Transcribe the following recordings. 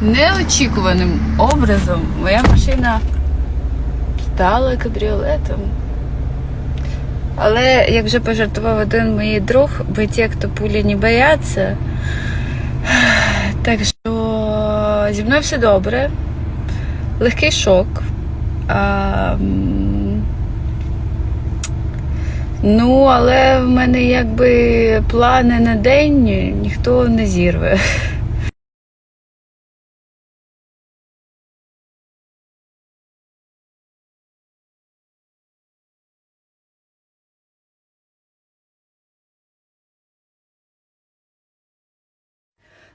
неочікуваним образом моя машина стала кабріолетом. Але, як вже пожартував один мій друг, бо ті, хто пулі не бояться. Так що зі мною все добре. Легкий шок. А, ну, але в мене якби плани на день ніхто не зірве.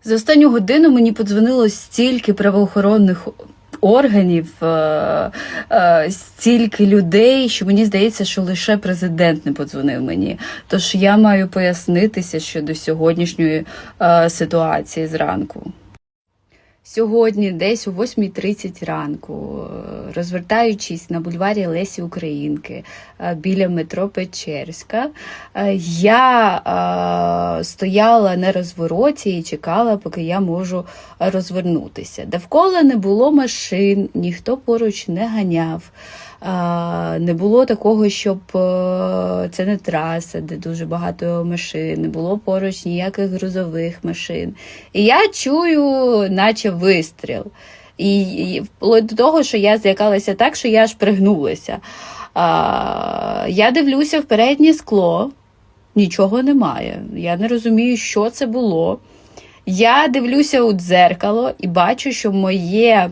За останню годину мені подзвонило стільки правоохоронних органів, е, е, стільки людей, що мені здається, що лише президент не подзвонив мені. Тож я маю пояснитися щодо сьогоднішньої е, ситуації зранку. Сьогодні, десь о 8.30 ранку, е, розвертаючись на бульварі Лесі Українки е, біля метро Печерська, е, я стояла на розвороті і чекала, поки я можу розвернутися. Довкола не було машин, ніхто поруч не ганяв. Не було такого, щоб е, це не траса, де дуже багато машин, не було поруч ніяких грузових машин. І я чую, наче вистріл. І, і вплоть до того, що я злякалася так, що я аж пригнулася. А, Я дивлюся в переднє скло, нічого немає. Я не розумію, що це було. Я дивлюся у дзеркало і бачу, що моє.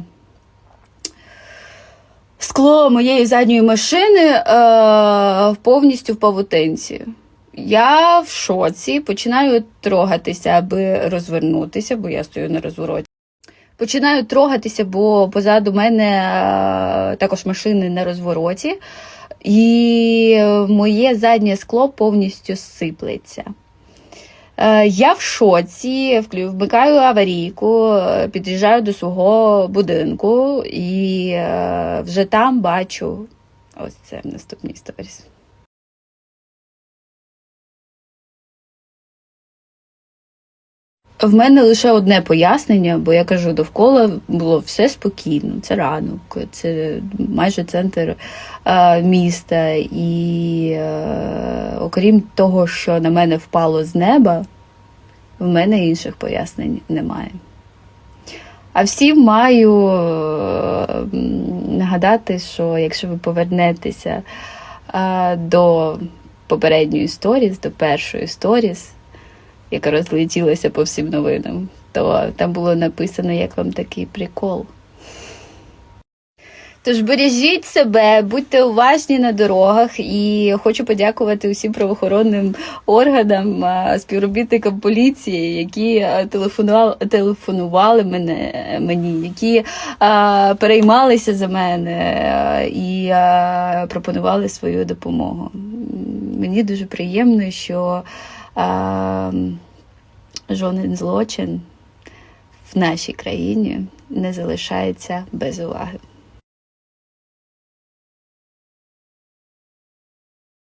Скло моєї задньої машини е, повністю в павутинці. Я в шоці, починаю трогатися, аби розвернутися, бо я стою на розвороті. Починаю трогатися, бо позаду мене е, також машини на розвороті, і моє заднє скло повністю сиплеться. Е, Я в шоці, вмикаю аварійку, під'їжджаю до свого будинку і е, вже там бачу ось це в наступній сторіс. В мене лише одне пояснення, бо я кажу, довкола було все спокійно. Це ранок, це майже центр е, міста. І е, окрім того, що на мене впало з неба, в мене інших пояснень немає. А всім маю е, нагадати, що якщо ви повернетеся е, до попередньої сторіс, до першої сторіс, яка розлетілася по всім новинам, то там було написано, як вам такий прикол. Тож бережіть себе, будьте уважні на дорогах і хочу подякувати усім правоохоронним органам, співробітникам поліції, які телефонували, телефонували мене, мені, які а, переймалися за мене і а, пропонували свою допомогу. Мені дуже приємно, що жоден злочин в нашій країні не залишається без уваги.